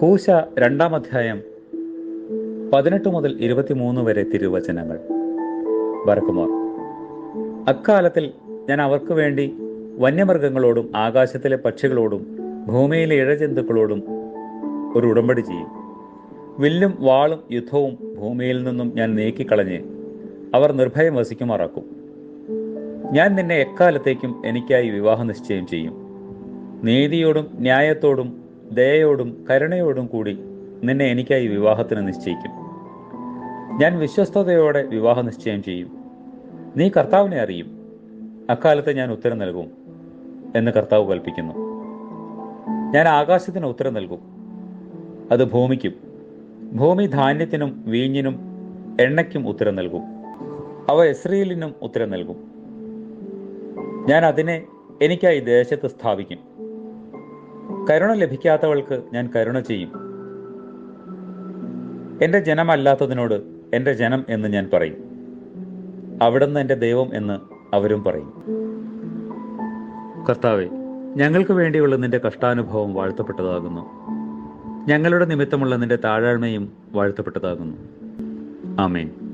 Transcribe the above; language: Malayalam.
ഹൂശ രണ്ടാം അധ്യായം പതിനെട്ട് മുതൽ ഇരുപത്തിമൂന്ന് വരെ തിരുവചനങ്ങൾ. ബർക്കുമാർ അക്കാലത്തിൽ ഞാൻ അവർക്ക് വേണ്ടി വന്യമൃഗങ്ങളോടും ആകാശത്തിലെ പക്ഷികളോടും ഭൂമിയിലെ ഇഴജന്തുക്കളോടും ഒരു ഉടമ്പടി ചെയ്യും. വില്ലും വാളും യുദ്ധവും ഭൂമിയിൽ നിന്നും ഞാൻ നീക്കിക്കളഞ്ഞ് അവർ നിർഭയം വസിക്കുമാറാക്കും. ഞാൻ നിന്നെ എക്കാലത്തേക്കും എനിക്കായി വിവാഹ നിശ്ചയം ചെയ്യും. നീതിയോടും ന്യായത്തോടും ദയയോടും കരുണയോടും കൂടി നിന്നെ എനിക്കായി വിവാഹത്തിന് നിശ്ചയിക്കും. ഞാൻ വിശ്വസ്തയോടെ വിവാഹ നിശ്ചയം ചെയ്യും. നീ കർത്താവിനെ അറിയും. അക്കാലത്ത് ഞാൻ ഉത്തരം നൽകും എന്ന് കർത്താവ് കൽപ്പിക്കുന്നു. ഞാൻ ആകാശത്തിന് ഉത്തരം നൽകും. അത് ഭൂമിക്കും ഭൂമി ധാന്യത്തിനും വീഞ്ഞിനും എണ്ണയ്ക്കും ഉത്തരം നൽകും. അവ ഇസ്രയേലിനും ഉത്തരം നൽകും. ഞാൻ അതിനെ എനിക്കായി ദേശത്ത് സ്ഥാപിക്കും. കരുണ ലഭിക്കാത്തവൾക്ക് ഞാൻ കരുണ ചെയ്യും. എന്റെ ജനമല്ലാത്തതിനോട് എന്റെ ജനം എന്ന് ഞാൻ പറയും. അവിടുന്ന് എന്റെ ദൈവം എന്ന് അവരും പറയും. കർത്താവെ ഞങ്ങൾക്ക് വേണ്ടിയുള്ള നിന്റെ കഷ്ടാനുഭവം വാഴ്ത്തപ്പെട്ടതാകുന്നു. ഞങ്ങളുടെ നിമിത്തമുള്ള നിന്റെ താഴാഴ്മയും വാഴ്ത്തപ്പെട്ടതാകുന്നു. ആമേൻ.